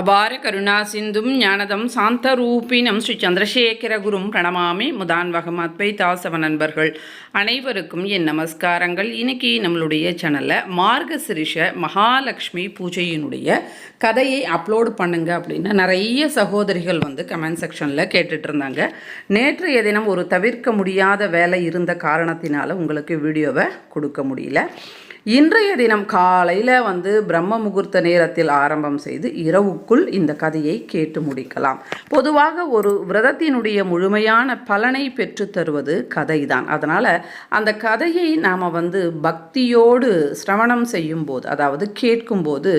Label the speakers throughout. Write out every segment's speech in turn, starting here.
Speaker 1: அபார கருணா சிந்தும் ஞானதம் சாந்தரூபினம் ஸ்ரீ சந்திரசேகர குரும் பிரணமாமி முதான்வகம் அத்வைதாசவ நண்பர்கள் அனைவருக்கும் என் நமஸ்காரங்கள். இன்னைக்கு நம்மளுடைய சேனலில் மார்கசிரிஷ மகாலட்சுமி பூஜையினுடைய கதையை அப்லோடு பண்ணுங்க அப்படின்னு நிறைய சகோதரிகள் வந்து கமெண்ட் செக்ஷனில் கேட்டுட்டு இருந்தாங்க. நேற்றைய தினம் ஒரு தவிர்க்க முடியாத வேலை இருந்த காரணத்தினால உங்களுக்கு வீடியோவை கொடுக்க முடியல. இன்றைய தினம் காலையில் வந்து பிரம்ம முகூர்த்த நேரத்தில் ஆரம்பம் செய்து இரவுக்குள் இந்த கதையை கேட்டு முடிக்கலாம். பொதுவாக ஒரு விரதத்தினுடைய முழுமையான பலனை பெற்று தருவது கதை தான் அதனால் அந்த கதையை நாம் வந்து பக்தியோடு சிரவணம் செய்யும்போது அதாவது கேட்கும்போது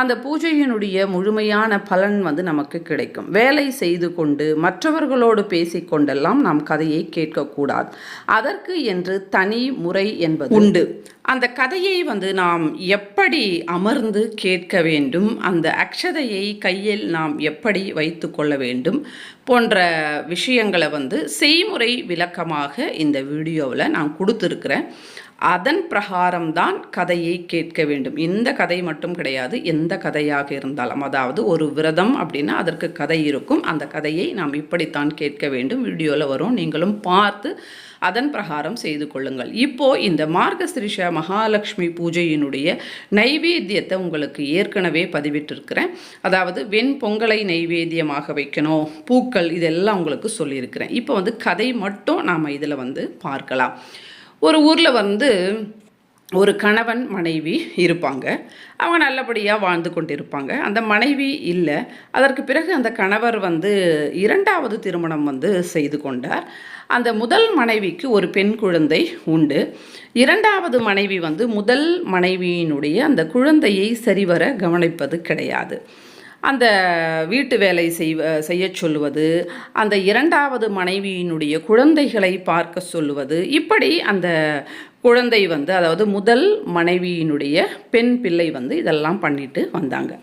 Speaker 1: அந்த பூஜையினுடைய முழுமையான பலன் வந்து நமக்கு கிடைக்கும். வேலை செய்து கொண்டு மற்றவர்களோடு பேசிக்கொண்டெல்லாம் நாம் கதையை கேட்கக்கூடாது. அதற்கு என்று தனி முறை என்பது உண்டு. அந்த கதையை வந்து நாம் எப்படி அமர்ந்து கேட்க வேண்டும் அந்த அக்ஷதையை கையில் நாம் எப்படி வைத்து கொள்ள வேண்டும் போன்ற விஷயங்களை வந்து செய்முறை விளக்கமாக இந்த வீடியோவில் நான் கொடுத்துருக்குறேன். அதன் பிரகாரம்தான் கதையை கேட்க வேண்டும். இந்த கதை மட்டும் கிடையாது. எந்த கதையாக இருந்தாலும். அதாவது ஒரு விரதம் அப்படின்னா அதற்கு கதை இருக்கும். அந்த கதையை நாம் இப்படித்தான் கேட்க வேண்டும். வீடியோவில் வரும். நீங்களும் பார்த்து அதன் பிரகாரம் செய்து கொள்ளுங்கள். இப்போ இந்த மார்கசிரிஷ மகாலட்சுமி பூஜையினுடைய நைவேத்தியத்தை உங்களுக்கு ஏற்கனவே பதிவிட்டிருக்கிறேன். அதாவது வெண் பொங்கலை நைவேத்தியமாக வைக்கணும். பூக்கள் இதெல்லாம் உங்களுக்கு சொல்லியிருக்கிறேன். இப்போ வந்து கதை மட்டும் நாம் இதில் வந்து பார்க்கலாம். ஒரு ஊரில் வந்து ஒரு கணவன் மனைவி இருப்பாங்க. அவங்க நல்லபடியாக வாழ்ந்து கொண்டிருப்பாங்க. அந்த மனைவி இல்லை. அதற்கு பிறகு அந்த கணவர் வந்து இரண்டாவது திருமணம் வந்து செய்து கொண்டார். அந்த முதல் மனைவிக்கு ஒரு பெண் குழந்தை உண்டு. இரண்டாவது மனைவி வந்து முதல் மனைவியினுடைய அந்த குழந்தையை சரிவர கவனிப்பது கிடையாது. அந்த வீட்டு வேலை செய்வ செய்ய சொல்லுவது அந்த இரண்டாவது மனைவியினுடைய குழந்தைகளை பார்க்க சொல்லுவது இப்படி அந்த குழந்தை வந்து அதாவது முதல் மனைவியினுடைய பெண் பிள்ளை வந்து இதெல்லாம் பண்ணிட்டு வந்தாங்க.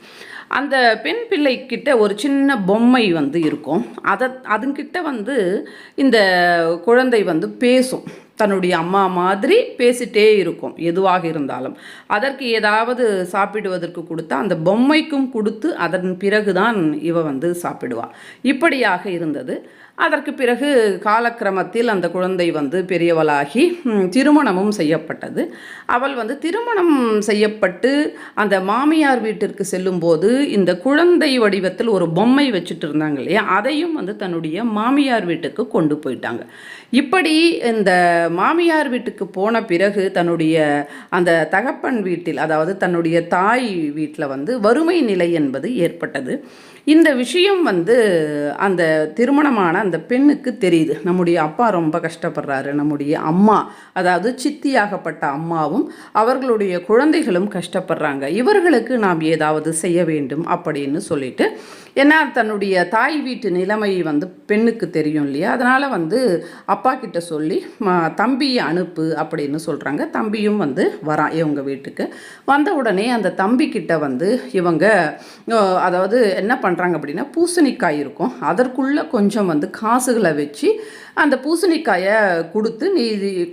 Speaker 1: அந்த பெண் பிள்ளைக்கிட்ட ஒரு சின்ன பொம்மை வந்து இருக்கும். அதை அதுங்கிட்ட வந்து இந்த குழந்தை வந்து பேசும். தன்னுடைய அம்மா மாதிரி பேசிட்டே இருக்கும் எதுவாக இருந்தாலும். அதற்கு ஏதாவது சாப்பிடுவதற்கு கொடுத்தா அந்த பொம்மைக்கும் கொடுத்து அதன் பிறகுதான் இவ வந்து சாப்பிடுவா. இப்படியாக இருந்தது. அதற்கு பிறகு காலக்கிரமத்தில் அந்த குழந்தை வந்து பெரியவளாகி திருமணமும் செய்யப்பட்டது. அவள் வந்து திருமணம் செய்யப்பட்டு அந்த மாமியார் வீட்டிற்கு செல்லும்போது இந்த குழந்தை வடிவத்தில் ஒரு பொம்மை வச்சுட்டு இருந்தாங்க இல்லையா? அதையும் வந்து தன்னுடைய மாமியார் வீட்டுக்கு கொண்டு போயிட்டாங்க. இப்படி இந்த மாமியார் வீட்டுக்கு போன பிறகு தன்னுடைய அந்த தகப்பன் வீட்டில் அதாவது தன்னுடைய தாய் வீட்டில் வந்து வறுமை நிலை என்பது ஏற்பட்டது. இந்த விஷயம் வந்து அந்த திருமணமான அந்த பெண்ணுக்கு தெரியுது. நம்முடைய அப்பா ரொம்ப கஷ்டப்படுறாரு. நம்முடைய அம்மா அதாவது சித்தியாகப்பட்ட அம்மாவும் அவர்களுடைய குழந்தைகளும் கஷ்டப்படுறாங்க. இவர்களுக்கு நாம் ஏதாவது செய்ய வேண்டும் அப்படின்னு சொல்லிட்டு ஏன்னா தன்னுடைய தாய் வீட்டு நிலைமை வந்து பெண்ணுக்கு தெரியும் இல்லையா? அதனால் வந்து அப்பா கிட்ட சொல்லி தம்பியை அனுப்பு அப்படின்னு சொல்கிறாங்க தம்பியும் வந்து வரான் இவங்க வீட்டுக்கு. வந்த உடனே அந்த தம்பிக்கிட்ட வந்து இவங்க அதாவது என்ன பண்ணுறாங்க அப்படின்னா பூசணிக்காய் இருக்கும். அதற்குள்ளே கொஞ்சம் வந்து காசுகளை வச்சு அந்த பூசணிக்காயை கொடுத்து நீ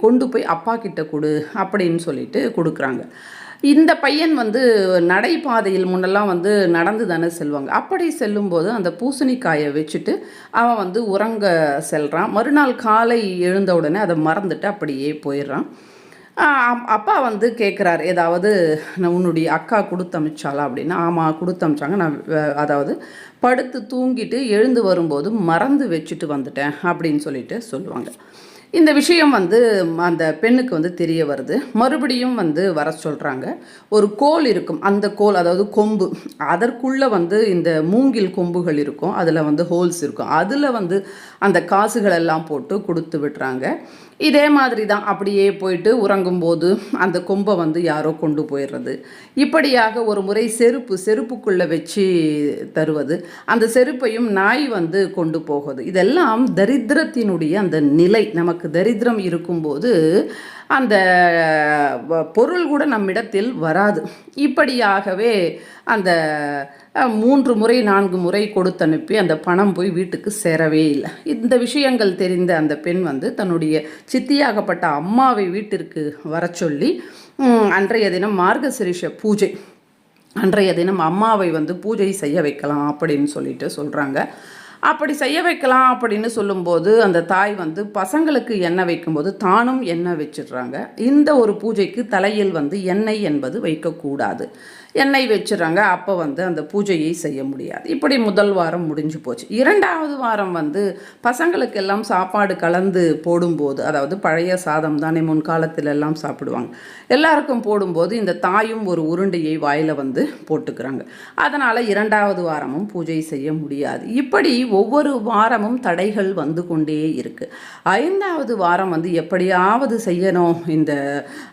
Speaker 1: கொண்டு போய் அப்பா கிட்ட கொடு அப்படின்னு சொல்லிட்டு கொடுக்குறாங்க. இந்த பையன் வந்து நடைபாதையில் முன்னெல்லாம் வந்து நடந்து தானே செல்வாங்க. அப்படி செல்லும்போது அந்த பூசணிக்காயை வச்சுட்டு அவன் வந்து உறங்க செல்கிறான் மறுநாள் காலை எழுந்த உடனே அதை மறந்துட்டு அப்படியே போயிடுறான். அப்பா வந்து கேட்குறாரு ஏதாவது நான் உன்னுடைய அக்கா கொடுத்து அமிச்சாலா அப்படின்னா. ஆமாம் கொடுத்து அமிச்சாங்க நான் அதாவது படுத்து தூங்கிட்டு எழுந்து வரும்போது மறந்து வச்சுட்டு வந்துட்டேன். அப்படின்னு சொல்லிட்டு சொல்லுவாங்க. இந்த விஷயம் வந்து அந்த பெண்ணுக்கு வந்து தெரிய வருது. மறுபடியும் வந்து வர சொல்கிறாங்க ஒரு கோல் இருக்கும். அந்த கோல் அதாவது கொம்பு. அதற்குள்ளே வந்து இந்த மூங்கில் கொம்புகள் இருக்கும். அதில் வந்து ஹோல்ஸ் இருக்கும். அதில் வந்து அந்த காசுகள் எல்லாம் போட்டு கொடுத்து விடுறாங்க இதே மாதிரி தான் அப்படியே போயிட்டு உறங்கும்போது அந்த கொம்பை வந்து யாரோ கொண்டு போயிடுறது. இப்படியாக ஒரு முறை செருப்பு செருப்புக்குள்ளே வச்சு தருவது. அந்த செருப்பையும் நாய் வந்து கொண்டு போகுது. இதெல்லாம் தரித்திரத்தினுடைய அந்த நிலை. நமக்கு தரித்திரம் இருக்கும்போது அந்த பொருள் கூட நம்மிடத்தில் வராது. இப்படியாகவே அந்த மூன்று முறை நான்கு முறை கொடுத்து அனுப்பி அந்த பணம் போய் வீட்டுக்கு சேரவே இல்லை. இந்த விஷயங்கள் தெரிந்த அந்த பெண் வந்து தன்னுடைய சித்தியாகப்பட்ட அம்மாவை வீட்டிற்கு வர சொல்லி அன்றைய தினம் மார்கசிரிஷ பூஜை அன்றைய தினம் அம்மாவை வந்து பூஜை செய்ய வைக்கலாம் அப்படின்னு சொல்லிட்டு சொல்கிறாங்க அப்படி செய்ய வைக்கலாம் அப்படின்னு சொல்லும்போது அந்த தாய் வந்து பசங்களுக்கு எண்ணெய் வைக்கும்போது தானும் எண்ணெய் வச்சிடுறாங்க. இந்த ஒரு பூஜைக்கு தலையில் வந்து எண்ணெய் என்பது வைக்கக்கூடாது. எண்ணெய் வச்சிடுறாங்க அப்போ வந்து அந்த பூஜையை செய்ய முடியாது. இப்படி முதல் வாரம் முடிஞ்சு போச்சு. இரண்டாவது வாரம் வந்து பசங்களுக்கு எல்லாம் சாப்பாடு கலந்து போடும்போது அதாவது பழைய சாதம் தானே முன்காலத்தில் எல்லாம் சாப்பிடுவாங்க. எல்லாருக்கும் போடும்போது இந்த தாயும் ஒரு உருண்டையை வாயில் வந்து போட்டுக்கிறாங்க. அதனால் இரண்டாவது வாரமும் பூஜை செய்ய முடியாது. இப்படி ஒவ்வொரு வாரமும் தடைகள் வந்து கொண்டே இருக்குது ஐந்தாவது வாரம் வந்து எப்படியாவது செய்யணும். இந்த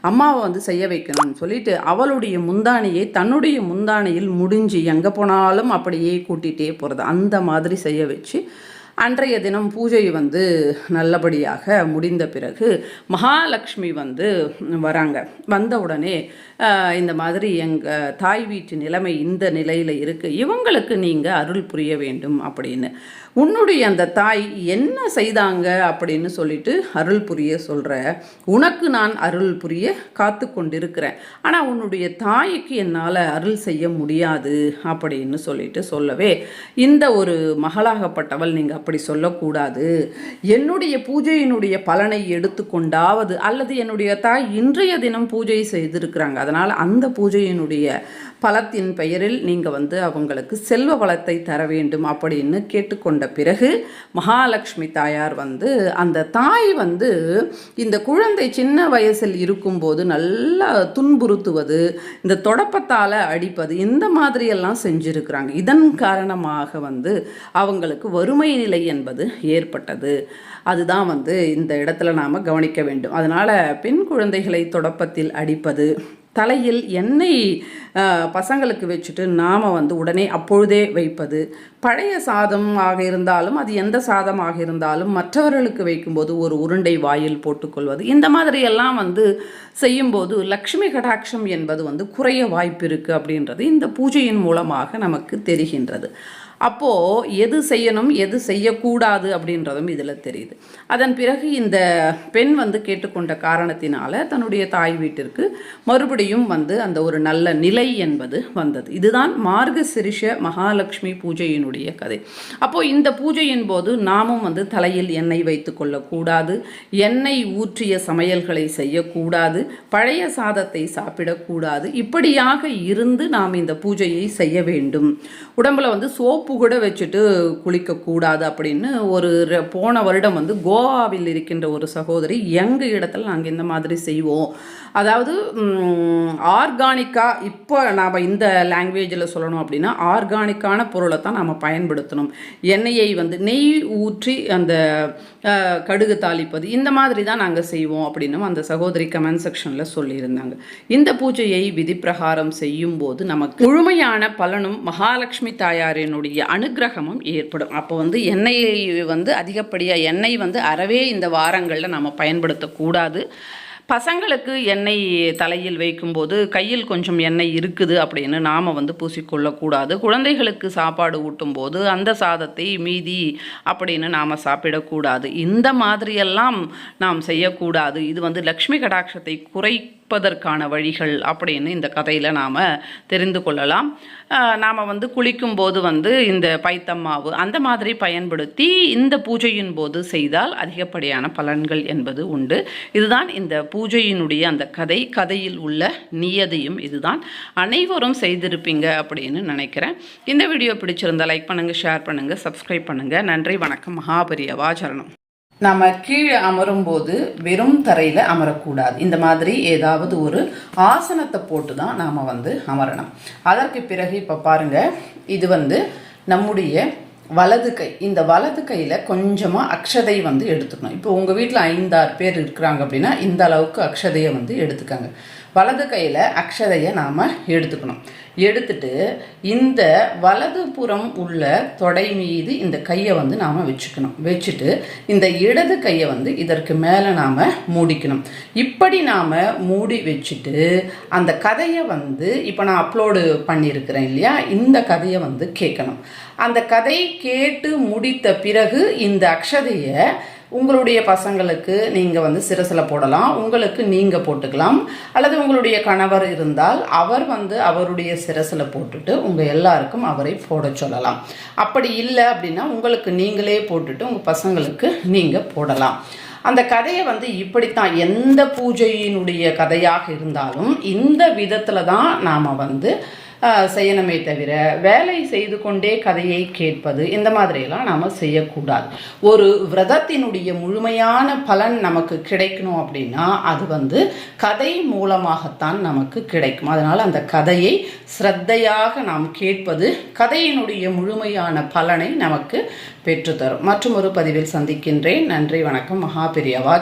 Speaker 1: அம்மாவை வந்து செய்ய வைக்கணும்னு சொல்லிட்டு அவளுடைய முந்தானியை தன்னுடைய முந்தானையில் முடிஞ்சு எங்கே போனாலும் அப்படியே கூட்டிகிட்டே போகிறது அந்த மாதிரி செய்ய வச்சு அன்றைய தினம் பூஜை வந்து நல்லபடியாக முடிந்த பிறகு மகாலட்சுமி வந்து வராங்க. வந்த உடனே இந்த மாதிரி எங்கள் தாய் வீட்டு நிலைமை இந்த நிலையில் இருக்குது இவங்களுக்கு நீங்கள் அருள் புரிய வேண்டும் அப்படின்னு. உன்னுடைய அந்த தாய் என்ன செய்தாங்க அப்படின்னு சொல்லிட்டு அருள் புரிய சொல்கிற உனக்கு நான் அருள் புரிய காத்து கொண்டிருக்கிறேன். ஆனால் உன்னுடைய தாய்க்கு என்னால் அருள் செய்ய முடியாது அப்படின்னு சொல்லிட்டு சொல்லவே இந்த ஒரு மகளாகப்பட்டவள் நீங்கள் அப்படி சொல்லக்கூடாது. என்னுடைய பூஜையினுடைய பலனை எடுத்துக்கொண்டாவது அல்லது என்னுடைய தாய் இன்றைய தினம் பூஜை செய்திருக்கிறாங்க. அதனால் அந்த பூஜையினுடைய பலத்தின் பெயரில் நீங்கள் வந்து அவங்களுக்கு செல்வ வளத்தை தர வேண்டும் அப்படின்னு கேட்டுக்கொண்ட பிறகு மகாலட்சுமி தாயார் வந்து அந்த தாய் வந்து இந்த குழந்தை சின்ன வயசில் இருக்கும்போது நல்லா துன்புறுத்துவது இந்த தொடப்பத்தால் அடிப்பது இந்த மாதிரியெல்லாம் செஞ்சுருக்கிறாங்க. இதன் காரணமாக வந்து அவங்களுக்கு வறுமை நிலை என்பது ஏற்பட்டது. அதுதான் வந்து இந்த இடத்துல நாம் கவனிக்க வேண்டும். அதனால் பெண் குழந்தைகளை தொடப்பத்தில் அடிப்பது தலையில் எண்ணெய் பசங்களுக்கு வச்சுட்டு நாம் வந்து உடனே அப்பொழுதே வைப்பது. பழைய சாதம் ஆக இருந்தாலும் அது எந்த சாதமாக இருந்தாலும் மற்றவர்களுக்கு வைக்கும்போது ஒரு உருண்டை வாயில் போட்டுக்கொள்வது. இந்த மாதிரி எல்லாம் வந்து செய்யும்போது லக்ஷ்மி கடாட்சம் என்பது வந்து குறைய வாய்ப்பு இருக்குது அப்படின்றது இந்த பூஜையின் மூலமாக நமக்கு தெரிகின்றது. அப்போது எது செய்யணும் எது செய்யக்கூடாது அப்படின்றதும் இதில் தெரியுது. அதன் பிறகு இந்த பெண் வந்து கேட்டுக்கொண்ட காரணத்தினால தன்னுடைய தாய் வீட்டிற்கு மறுபடியும் வந்து அந்த ஒரு நல்ல நிலை என்பது வந்தது. இதுதான் மார்கசிரிஷ மகாலட்சுமி பூஜையினுடைய கதை. அப்போது இந்த பூஜையின் போது நாமும் வந்து தலையில் எண்ணெய் வைத்து கொள்ளக்கூடாது எண்ணெய் ஊற்றிய சமையல்களை செய்யக்கூடாது பழைய சாதத்தை சாப்பிடக்கூடாது. இப்படியாக இருந்து நாம் இந்த பூஜையை செய்ய வேண்டும். உடம்புல வந்து சோப்பு கூட வச்சுட்டு குளிக்கக்கூடாது அப்படின்னு ஒரு ர- போன வருடம் வந்து கோவாவில் இருக்கின்ற ஒரு சகோதரி எங்கள் இடத்துல நாங்கள் இந்த மாதிரி செய்வோம். அதாவது ஆர்கானிக்காக இப்போ நாம் இந்த லாங்குவேஜில் சொல்லணும் அப்படின்னா ஆர்கானிக்கான பொருளை தான் நாம் பயன்படுத்தணும். எண்ணெயை வந்து நெய் ஊற்றி அந்த கடுகு தாளிப்பது இந்த மாதிரி தான் நாங்கள் செய்வோம் அப்படின்னும் அந்த சகோதரி கமெண்ட் செக்ஷனில் சொல்லியிருந்தாங்க. இந்த பூஜையை விதிப்பிரகாரம் செய்யும்போது நமக்கு முழுமையான பலனும் மகாலட்சுமி தாயாரினுடைய அனுக்கிரகமும் ஏற்படும். அப்போ வந்து எண்ணெயை வந்து அதிகப்படியாக எண்ணெய் வந்து அறவே இந்த வாரங்களில் நம்ம பயன்படுத்தக்கூடாது பசங்களுக்கு எண்ணெய் தலையில் வைக்கும்போது கையில் கொஞ்சம் எண்ணெய் இருக்குது அப்படின்னு நாம் வந்து பூசிக்கொள்ளக்கூடாது குழந்தைகளுக்கு சாப்பாடு ஊட்டும்போது அந்த சாதத்தை மீதி அப்படின்னு நாம் சாப்பிடக்கூடாது இந்த மாதிரியெல்லாம் நாம் செய்யக்கூடாது இது வந்து லக்ஷ்மி கடாட்சத்தை தப்பிப்பதற்கான வழிகள் அப்படின்னு இந்த கதையில் நாம் தெரிந்து கொள்ளலாம். நாம் வந்து குளிக்கும் போது வந்து இந்த பைத்தம்மாவு அந்த மாதிரி பயன்படுத்தி இந்த பூஜையின் போது செய்தால் அதிகப்படியான பலன்கள் என்பது உண்டு. இதுதான் இந்த பூஜையினுடைய அந்த கதை. கதையில் உள்ள நியதியும் இதுதான். அனைவரும் செய்திருப்பீங்க அப்படின்னு நினைக்கிறேன். இந்த வீடியோ பிடிச்சிருந்தால் லைக் பண்ணுங்கள் ஷேர் பண்ணுங்கள் சப்ஸ்கிரைப் பண்ணுங்கள் நன்றி வணக்கம். மகாபரியவா சரணம். நம்ம கீழே அமரும்போது வெறும் தரையில் அமரக்கூடாது. இந்த மாதிரி ஏதாவது ஒரு ஆசனத்தை போட்டு தான் நாம் வந்து அமரணும். அதற்கு பிறகு இப்போ பாருங்கள் இது வந்து நம்முடைய வலது கை. இந்த வலது கையில் கொஞ்சமாக அக்ஷதை வந்து எடுத்துக்கணும். இப்போ உங்கள் வீட்டில் ஐந்தாறு பேர் இருக்கிறாங்க அப்படின்னா இந்த அளவுக்கு அக்ஷதையை வந்து எடுத்துக்கங்க. வலது கையில் அக்ஷதையை நாம் எடுத்துக்கணும். எடுத்துட்டு இந்த வலது புறம் உள்ள தொடை மீது இந்த கையை வந்து நாம் வச்சுக்கணும். வச்சுட்டு இந்த இடது கையை வந்து இதற்கு மேலே நாம் மூடிக்கணும். இப்படி நாம் மூடி வச்சுட்டு அந்த கதையை வந்து இப்போ நான் அப்லோடு பண்ணியிருக்கிறேன் இல்லையா? இந்த கதையை வந்து கேட்கணும். அந்த கதை கேட்டு முடித்த பிறகு இந்த அக்ஷதையை உங்களுடைய பசங்களுக்கு நீங்கள் வந்து சிரசில் போடலாம். உங்களுக்கு நீங்கள் போட்டுக்கலாம். அல்லது உங்களுடைய கணவர் இருந்தால் அவர் வந்து அவருடைய சிரசில் போட்டுட்டு உங்கள் எல்லாருக்கும் அவரை போட சொல்லலாம். அப்படி இல்லை அப்படின்னா உங்களுக்கு நீங்களே போட்டுட்டு உங்கள் பசங்களுக்கு நீங்கள் போடலாம். அந்த கதையை வந்து இப்படித்தான் எந்த பூஜையினுடைய கதையாக இருந்தாலும் இந்த விதத்தில் தான் நாம் வந்து செய்யணுமே தவிர வேலை செய்து கொண்டே கதையை கேட்பது இந்த மாதிரியெல்லாம் நாம் செய்யக்கூடாது. ஒரு விரதத்தினுடைய முழுமையான பலன் நமக்கு கிடைக்கணும் அப்படின்னா அது வந்து கதை மூலமாகத்தான் நமக்கு கிடைக்கும். அதனால் அந்த கதையை ஸ்ரத்தையாக நாம் கேட்பது கதையினுடைய முழுமையான பலனை நமக்கு பெற்றுத்தரும். மற்றும் ஒரு பதிவில் சந்திக்கின்றேன். நன்றி வணக்கம். மகாபெரியவா